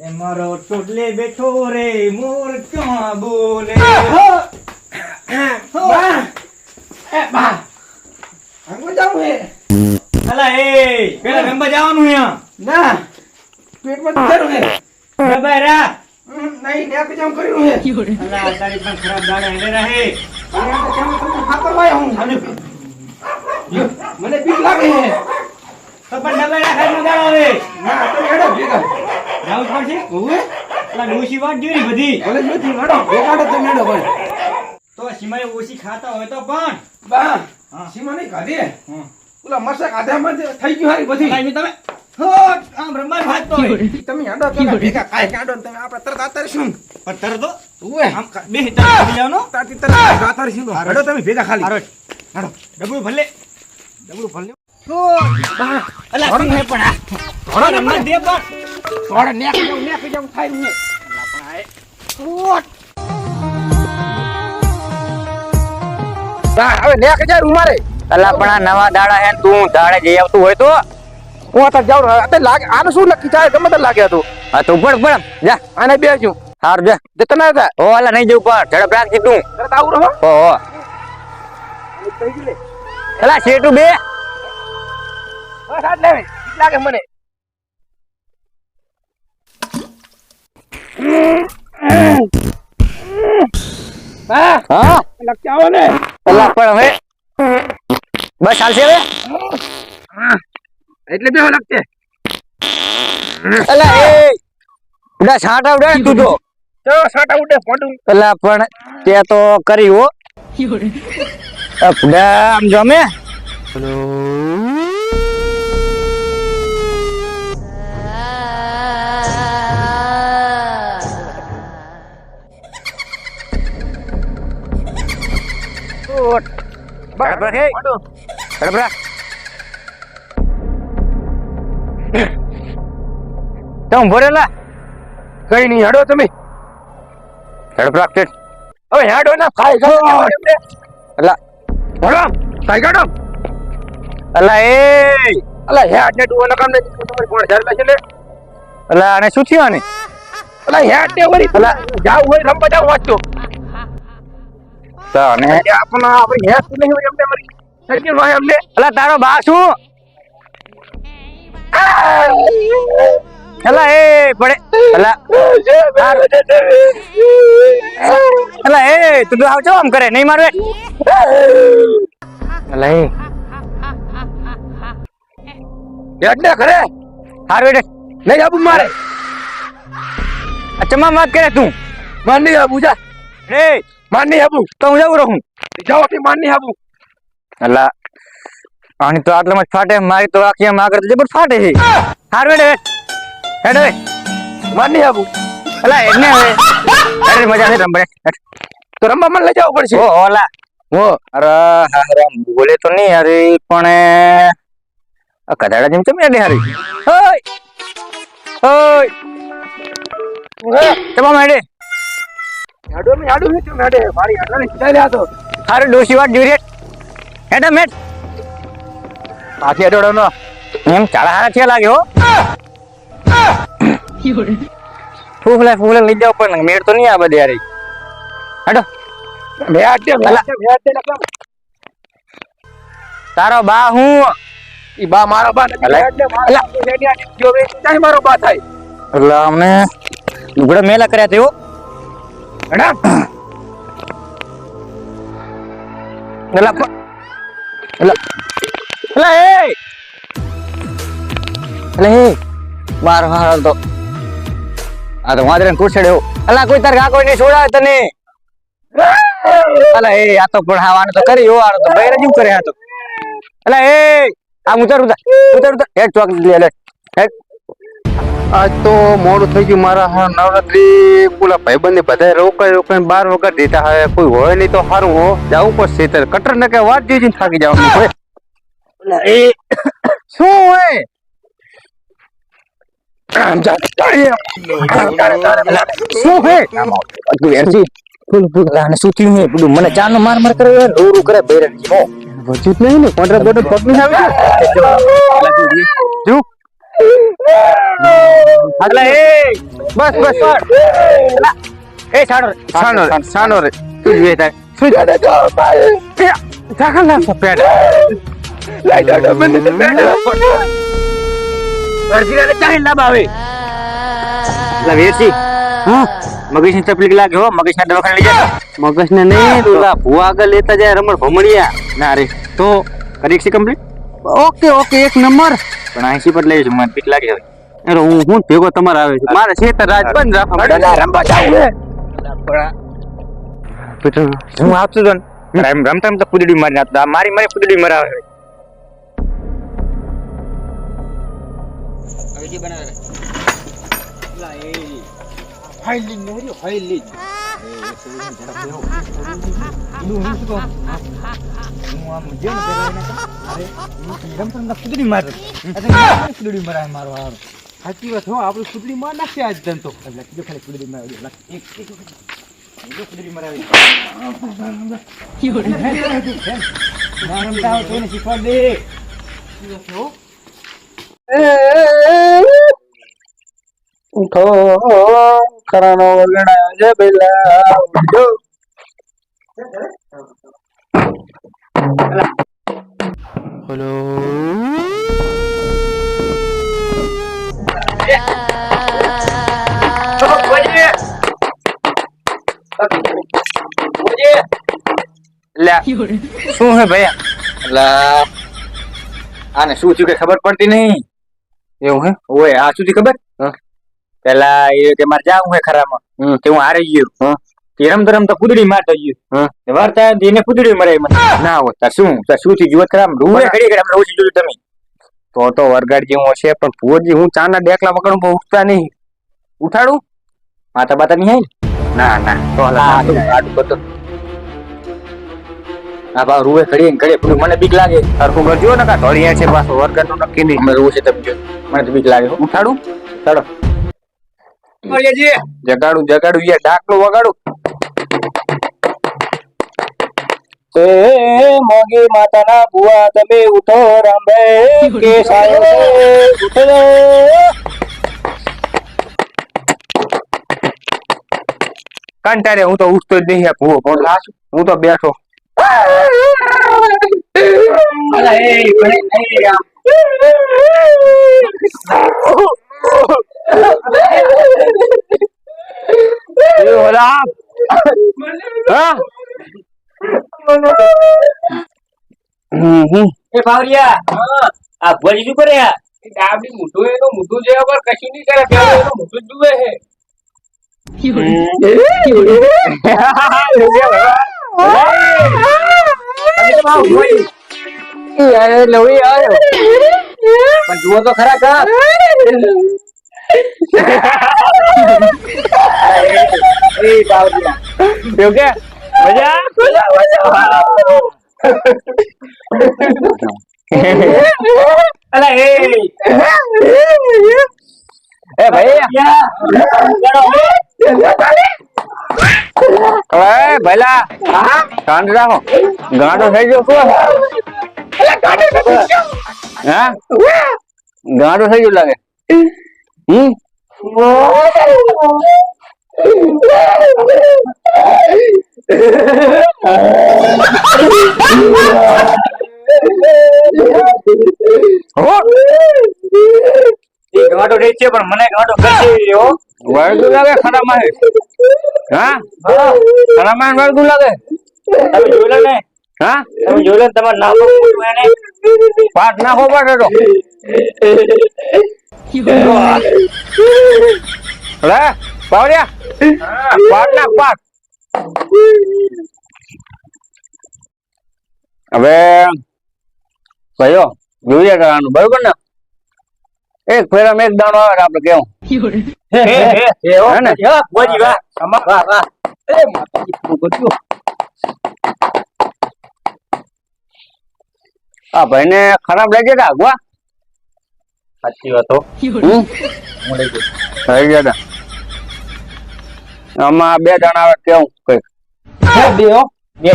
એ મારો ચોટલે બેઠો રે મોર ક્યાં બોલે? બા. એ બા. આંગો જાવું હે? અલા એ પેલા રમવા જવાનું અહીંયા. ના પેટમાં દુખેરું હે. બરાબર રા. હમ, નહીં જામ કર્યું હે. અલા તારી પણ ખરાબ દાડા હેડે રહે અને તો કેમ તમને ખાતર વાય હું. મને બીક લાગે હે. તો પણ ડબે રાખા નો હવે. ના તમે હેડો ભેગા. જાવું પડશે? ઓવે. અલા ડોશી વાત જોઈ બધી? ભલે નથી હેડો ભેગા તો હેડો ભાઈ. તો સિમાય ઓછી ખાતા હોય તો પણ. બા હા. સીમા નહીં ખાધી ઓલા મરસા ખાધામાં થઈ ગયું હારી બધી. અલા, તમે. હોટ, આમ રમવા તમે હેડો પેલા ભેગા કાંઈ કાઢો તમે આપણે તરત આતર શું પણ તર તો? આમ બે હિતા કરી લેવાનો? તાતી તરત આતર શું હેડો તમે ભેગા ખાલી. હેડો ભલે. ડબલું ભલે. તું દાડે જઈ તો. લાગે આને શું લખી થાય ગમે તે લાગે હતું હા તું જા આને બેસું હાર જા જતો ના હતા પણ ઝડપ રાખજે તું આવું રહો બે બસ આજ લેવે લાગે મને. બા હા? લખી ને? અલા પણ હવે બસ ચાલશે હવે? એટલે બે લખતે અલા એ ઉડા ઉડા તું તો ચલો સાટા ઉડે ફોટું અલા પણ તે તો કરી હો. ફુડા આમ જો અમે બરાબર હે બરાબર તમ ભરેલા કઈ નહીં હેડો તમે. ઝડપ રાખજે હવે હેડો ના ખાઈ એમને અલા. હેડો ખાઈ કાઢો. અલા એ. અલા હેડ ને ડુઓ નકામ ને કોણ ઝાડ લેશે ને અલા આને શું થયું આને? અલા હેડ ને અલા. જાવ હોય રમવા જાવ વાંચો તો આને આપણા આપણે હેડ નહીં હોય એમને મરી સજ્જન હોય એમને અલા તારો બા શું? અલા એ પડે. અલા. અલા એ તું તો આવ છો આમ કરે? નહીં મારવે અલા એ. ને ખરે હાર બેટે નહીં આબુ મારે. અચ્છા માં વાત કરે તું? માન આબુ જા. રે માન નહીં તો હું જવું રહું. જાઓ કે માન નહીં અલા પાણી તો આટલામાં જ ફાટે મારી તો આખી આગળ જબર ફાટે છે. હાર બેટે હેડ માની નહીં આબુ અલા હેડ હવે. અરે મજા છે રમવા. તો રમવા મને લઈ જવું પડશે. ઓ ઓલા. ઓ અરે હારે રામ બોલે તો નહીં અરે પણ આ કદાડા જેમ ચમ નહીં હારી? ઓય ઓય તમામ હેડે? હેડો ને હેડો ને તું હેડે મારી હેડો ને સીધા લ્યા તો હારે ડોસી વાત જોઈ રેટ મેટ હાથી હેડો નો એમ ચાળા હારા છે લાગે હો. ફૂફલે ફૂફલે લઈ જાવ પણ મેળ તો નહીં આ બધી હારી. હેડો. મે આટે મે આટે મે આટે નકમ તારો બા હું? ઈ બા મારો બા એટલે મારા બા થાય એટલે અમને લુગડા મેલા કર્યા તેઓ આ તો વાદરે કુરસેડે અલા કોઈ તાર કાકો ને છોડાવે તને અલા એ આ તો પણ તો કરી હો તો આ અલા એ આમ ઉતર ઉતર ઉતર ઉતર હેડ ચોક લે લે આજ તો મોડું થઈ ગયું મારા હા નવરાત્રી પેલા ભાઈબંધ બધા રોકાઈ રોકાઈ બાર વગર દેતા હવે કોઈ હોય નહીં તો સારું હો. જવું પડશે ત્યારે. કટર ને કે વાત જોઈ થાકી જવાનું હોય અલા એ શું હોય જા તારે અલા શું હે? તું એરજી. ફૂલ ફૂલ અલા ને શું થયું હે. પેલું મને ચાનો માર માર કરે રોરું કરે બૈરા હો. વજૂદ નહીં ને? કોન્ટ્રા બોર્ડર પગ નહીં આવે છે? જો. એટલે એ બસ બસ એ. છાડો. રે, સાનો રે તું જ વેતા શું જાડે તો જાગા ના સપેડ લઈ જાડો મને તો પેડ અડધી ચાહી લાભ આવે એટલે વેરસી હા? મગજની તકલીફ લાગે હો મગજના દવાખાને લઈ જાય. મગજ ને નહીં તું. ભૂવા આગળ લેતા જાય રમણ ભમણિયા ના રે તો કરી છે કમ્પ્લીટ ઓકે ઓકે એક નંબર. પણ આઈસી પર લઈ મને બીક લાગે હવે. અરે હું હું ભેગો તમારે આવે છે? મારે ખેતર રાજ બંધ રાખો રમવા જાવું હું આપતો તો ને, રમ- રમતા રમતા કુદડી મારી નાખતો મારી મારી કુદડી મરાવે. સાચી વાત હો આપણે સુધડી માં નાખશે આજ ધન તો ઉઠો કરણો વગડા જે બેલા. ઉઠો હેલો શું હે ભાઈ એટલે આને શું થયું કે ખબર પડતી નહીં? એવું હે? ઓય આ સુધી ખબર. પેલા એ કે મારે જાવું હે ખરામાં. કે હું હારી ગયો. હા. રમ રમતા રમતા કુદડી મારતો ગયો. હા. વાર્તા એને કુદડી મરે મને ના હોય તાર શું તાર શું થી જીવત ખરાબ રૂવે ઘડી આપણે ઓછી જોયું તમે. તો તો વરગાડ જેવું હશે પણ ભુવજી હું ચાના ડેકલા વગર પણ ઉઠતા નહીં. ઉઠાડું? માથા બાતા નહીં હે ના ના. તો આડું હા. આ બા રૂવે ઘડી પેલું મને બીક લાગે. સરખું કરજો ને કા ઢોળિયા છે પાછો વરગાડનું નક્કી નહીં. અમે રૂવે છે તમે મને તો બીક લાગે ઉઠાડું? ચાલો. જગાડું જગાડું યાર ડાકલું વગાડું. તે મોગી માતાના બુઆ તમે ઉઠો રાંબે કે સાયો ઉઠો. કંટારે હું તો ઉઠતો જ નહીં ભૂવો પણ લાશું હું તો બેઠો. એ ઓલા હા હમ હમ એ ભાવરિયા આ ભોજી શું કરે આ ડાબડી મોઢું એનું મોઢું જે વગર કશું નહીં કરે પેલું એનું મોઢું જ જુએ છે પણ જુઓ તો ખરા કા એ ભાવરિયા એવું કે? મજા? અલા એ. એ ભાઈ. ભલા. શાંત રાખો. ગાંડો થઈ ગયો શું? હા? ગાંડો થઈ ગયો લાગે. હમ હો એ છે પણ મને ગાંડો કરશે હો વળગું લાગે ખરા માં હા? ખરા માં વળગું લાગે? તમે જોઈ લો ને હા તમે જોઈ લો ને તમારું નામ એને પાઠ નાખો પાઠ તો લે પાવડિયા પાઠ નાખ પાઠ હવે ભાઈઓ જોઈએ કરવાનું બરોબર ને એક ફેરામાં એક દાણો આવે આપડે આપણે કેવું હે હે હે હે હે ને? હે હે હે હે વાહ આ ભાઈને ખરાબ લાગે કે આગવા સાચી વાતો હો. થઈ ગયા આમાં બે જણા આવે કેવું કંઈક? બે હો. બે?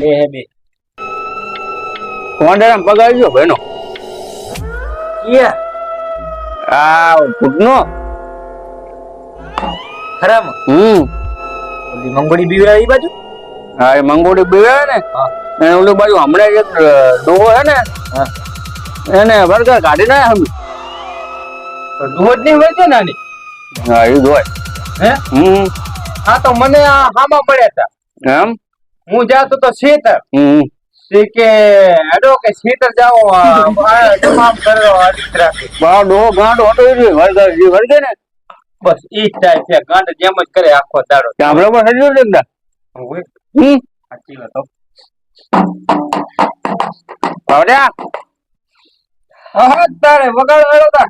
બે બે કોંડેરામ પગાર ગયો ભાઈનો? ઈએ આ ઘૂંટનો ખરામાં હમ. મંગોડી બીવરા એ બાજુ? હા એ મંગોડી બીવે ને? હા. ઓલી બાજુ હમણાં એક ડોહો હે ને એને વળગર કાઢી ના હમ ડોહો દૂધની હોય છે નાની? હા એ જોય હે? હમ. હા તો મને આ હામાં પડ્યા હતા. એમ? હું જાતો તો શેતર. હમ. સી કે હેડો કે શેતર જાઓ તમામ કરો આદિત રાખે. બા ડોહો ગાંડો હતો એ રહ્યો. વળગે જે વળગે ને? બસ ઈ જ થાય છે ગાંડ જેમ જ કરે આખો દાડો. ત્યાં બરાબર હજુ એકદમ હમ. સાચી વાત હો. આવડ્યા હા તારે વગાડ વાળો તા.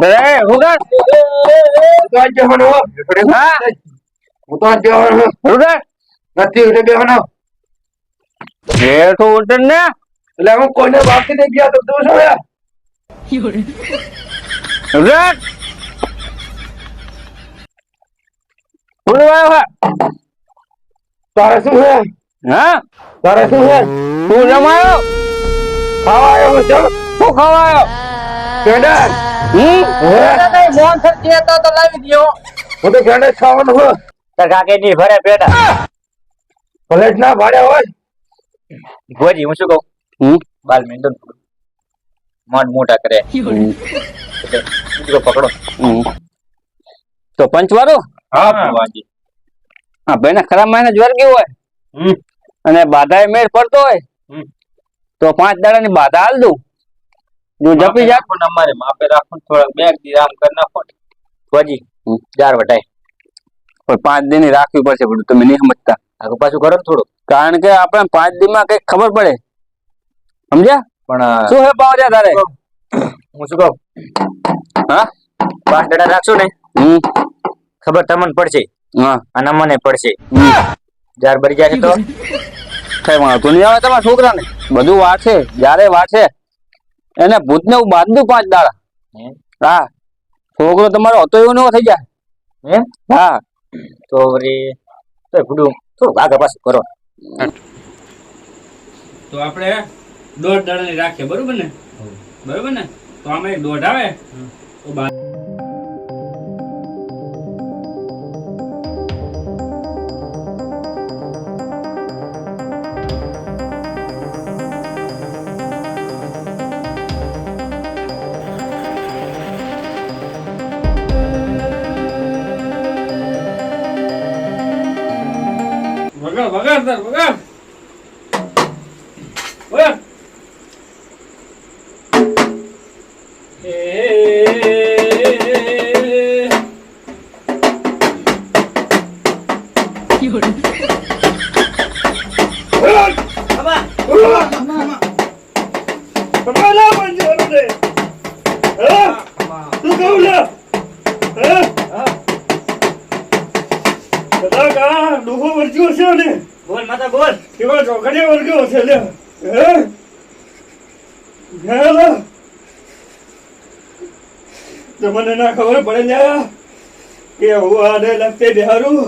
બે રૂગર તો આજ જવાનો હા? હું તો જવાનો હો. નથી એટલે બેહવાનો એ તો ઉતર ને? એટલે હું કોઈને બાકી નહીં ગયા તો તું શું યાર? હે. તારે શું છે? હા? તારે શું છે? તું જમાયો. ખાવા હું ચાલ શું ખવાયો. કેડર હમ હે? મોહન સર જે તો લાવી દ્યો. હું તો કેડર ખાવાનું હો તાર કાકે ની ભરે ભાડે હોય. ભોજી હું શું કહું? હમ બાલ મેંદો મન મોટા કરે. પકડો. હમ. તો પંચવારો હા. ભગવાનજી હા ભાઈ ને ખરાબ મહિને જ્વર ગયું હોય અને બાધા મેળ પડતો હોય તો પાંચ દાડા ની બાધા હાલ દઉં. જો જપી જા રાખો અમારે માપે રાખો ને બે દી આમ કરી નાખો ને. ચાર વટાય પણ પાંચ દિન રાખવી પડશે બધું તમે નહીં સમજતા. આગળ પાછું કરો થોડું કારણ કે આપણે પાંચ દિનમાં કંઈક ખબર પડે. સમજ્યા? પણ શું હે પાવ તારે? હું શું કહું? હા? પાંચ દડા રાખશો ને? હમ. ખબર તમને પડશે? હા. અને મને પડશે. જાર ભરી જાય તો? કઈ વાંધો નહીં આવે તમારા છોકરાને. બધું વાંચે જ્યારે વાંચે. એને ભૂતને હું બાંધ દઉં પાંચ દાડા. હા. છોકરો તમારો હતો એવો નવો થઈ જાય. હા. તો રે તો ગુડું થોડું આગળ પાછું કરો. તો આપણે દોઢ દાડાની રાખીએ બરોબર ને? બરોબર ને? તો આમાં એક દોઢ આવે. તો બા- વગાડ વગાડ તાર વગાડ વગાડ એ બોલ માતા બોલ. તમને ના ખબર પડે ને કે હું આને લગતે બિહારું?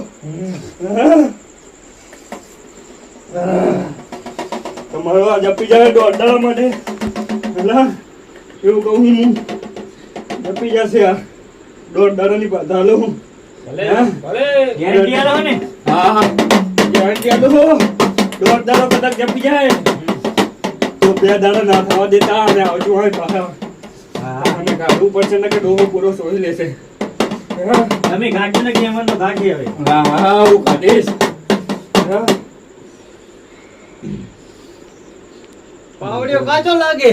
તમારો આ જપી જાય દોડડા માટે. પેલા એવું કહું હું. જપી જશે આ. દોડડાની બાધા લઉં ભલે હા? ભલે. ગેરંટી આલો ને? હા હા. ગેરંટી આલું દોઢ દાડો કદાચ જપી જાય. તો બે દાડા ના થવા દેતા અને આવજો હોય પાછા અને ગાડું પડશે ને કે ડોહો પૂરો સોઈ લેશે. તમે ગાંઠો ને કે એમાં તો ગાંઠી હવે હા હા હું કાઢીશ હા. પાવડિયો કાચો લાગે.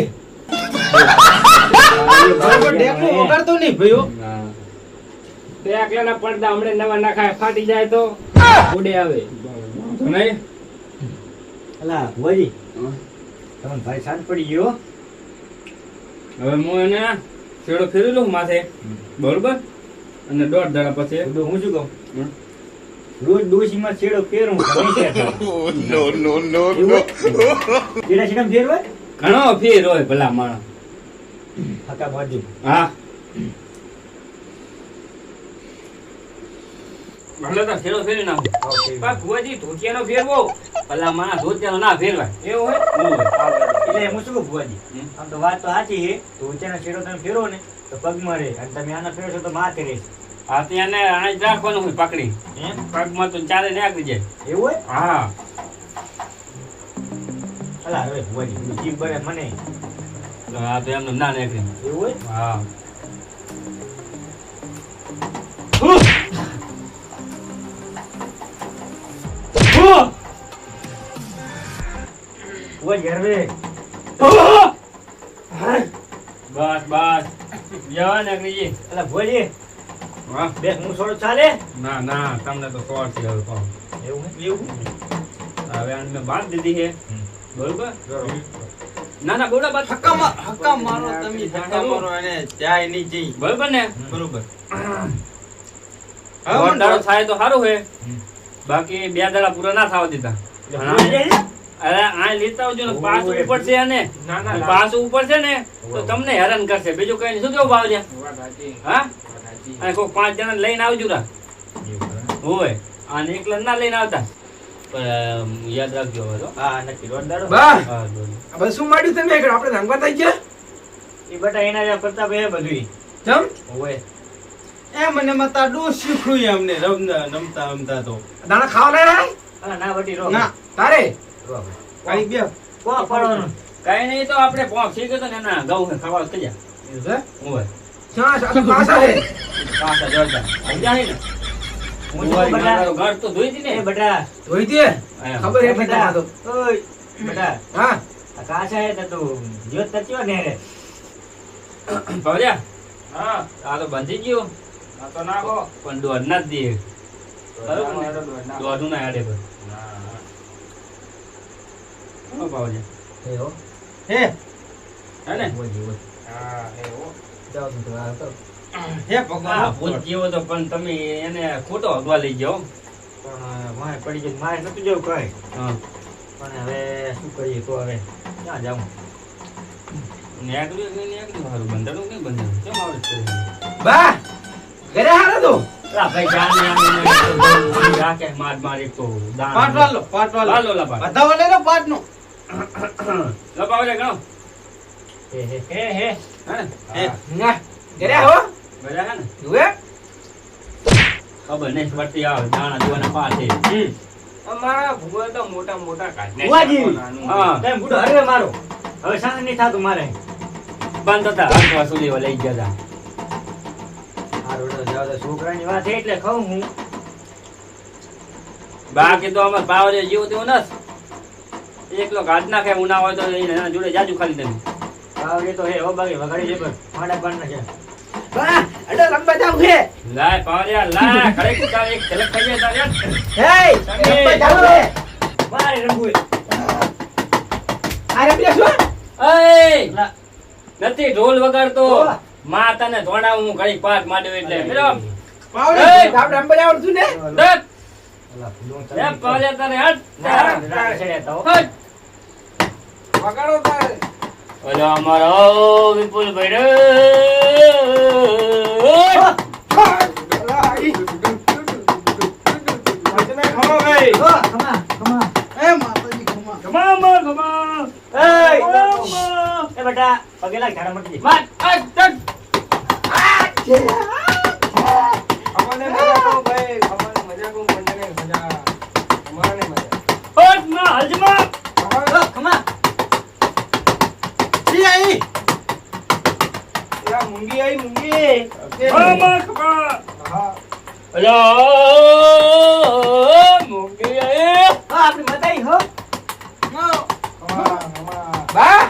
બરોબર ઢેકણું વગાડતો નહીં ભઈઓ તે પડદા હમણાં નવા નાખાય ફાટી જાય તો ઉડે આવે. નહીં અલા ભુવાજી તમને ભાઈ શાંત પડી ગયો હવે હું એને છેડો ફેરી લઉં માથે. બરોબર? અને દોઢ દાડા પછી. હું શું કહું? રોજ ડોશીમાં છેડો ફેરું નો નો નો નો. કેડા છેડા ફેરવાય ઘણો ફેર હોય ભલા માણસ. હકા બાજુ હા. ભલે તાર છેડો ફેરી નાખો. પા ભુવાજી ધોતિયાનો ફેરવો પલ્લા માણસ ધોતિયાનો ના ફેરવાય. એવું હોય? એટલે હું શું કહું ભુવાજી? આમ તો વાત તો સાચી છે. તો ઊંચાનો તમે ફેરો ને તો પગમાં રહે અને તમે આનો ફેરશો તો માથે રહેશે આ ત્યાં ને આજ રાખવાનું હોય પકડી. એમ પગમાં તો ચાલે નાખી જાય એવું હોય? હા. અલા હવે ભુવાજી જીભ મને. હા તો એમને ના નાખી એવું હોય? હા. ભુવાજી હવે બસ બસ. જવા નાખી અલા ભુવાજી હા? બે હું છોડો ચાલે? ના ના તમને તો શોર્ટ છે હવે કહું. એવું એવું? હવે આને મેં દીધી છે. બરોબર? ના ના ગોડા બાદ. હક્કા હક્કા મારો તમે ધક્કા મારો એને જાય નહીં જઈ. બરોબર ને? બરોબર. દાડો થાય તો સારું હે. બાકી બે દાડા પૂરા ના થવા દીધા. અરે આ લેતા આવજો ને પાછું ઉપર છે અને ના. ના ઉપર છે ને તો તમને હેરાન કરશે. બીજું કઈ નહીં. શું કેવું ભાવ છે? હા અને કોઈ પાંચ જણા લઈને આવજો રા હોય. અને એકલા ના લઈને આવતા. યાદ રાખજો હવે હા. નક્કી. રોજ દાડો. બા! હા, બોલો. હવે શું માંડ્યું તમે આગળ આપણે ધંગવા થઈ ગયા? એ બટા એના જે પ્રતાપ હે બધું જમ? હોય. એ મને મતા ડો શીખડું અમને રમતા રમતા રમતા તો. દાણા ખાવા લે ના બટી રો. ના તારે. કઈ બે કો પડવાનું. કઈ નહીં તો આપણે ને ક્યાં જોરદાર. ને? ઘર ધોઈ ને. બટા. દે ખબર બટા. ઓય બટા. હા? આ હે તો તચ્યો ને રે. ભાવજા આ તો બંધી ગયો. પણ દોડ ના જ દે દોડું ના આડે પર હો ભાવજા એ હો હે હે ને ઓય ઓય જાઓ તું તો તો હે ભગવાન ભૂલ જેવો તો પણ તમે એને ખોટો હગવા લઈ જાઓ પણ મારે પડી ગયું મારે નતું જવું કઈ પણ હવે શું કરીએ તો હવે ક્યાં જાઉં નેકળ્યું કે નેકળ્યું હારું બંધાણું કે બંધાણું કેમ આવડે છે બા ઘરે હારે તો પાટ વાલો પાટ વાલો વાલે નો પાટ નો ગણો હે હે હે હે. હે? ના. ઘરે હો? બધા હે જુએ. ખબર નહીં પડતી આવે. દાણા જોવાના પાસે અમારા ભૂગોળ તો મોટા મોટા કાઢ હા તેમ બુડો હરવે મારો. હવે નહીં થાતું મારે. બંધ હતા હાથમાં સુધી લઈ ગયા જાવ છોકરાની વાત છે એટલે કહું હું. બાકી તો અમાર પાવરે જેવું તેવું નસ એકલો કાઢ નાખે ઉના હોય તો એના જોડે જાજુ ખાલી તમે એ તો હે ઓ બાકી વગાડી છે પણ માડા પાડ નાખે બા અડે રંબા જાવ હે લાય પાવરિયા લાય ખડે કુકા એક ઝલક થઈ જાય તારે હે રંબા જાવ હે મારે રંગુય આ રંબી શું એય નથી ઢોલ વગાડતો તો? માં તને ધોડાવું હું ઘડી પાક માંડ્યો એટલે મેરો પાવડે હે! રંબા જાવ છું ને દત એ પાવરિયા તારે હટ ના, ના, તો. હટ ઓલો અમારો વિપુલ ભાઈ. બેટા પગે લાગ ઝાડા મટી જાય. મજા મૂંગી આઈ મૂંગી. મામા ખપા અલા મૂંગી આઈ હા. બા.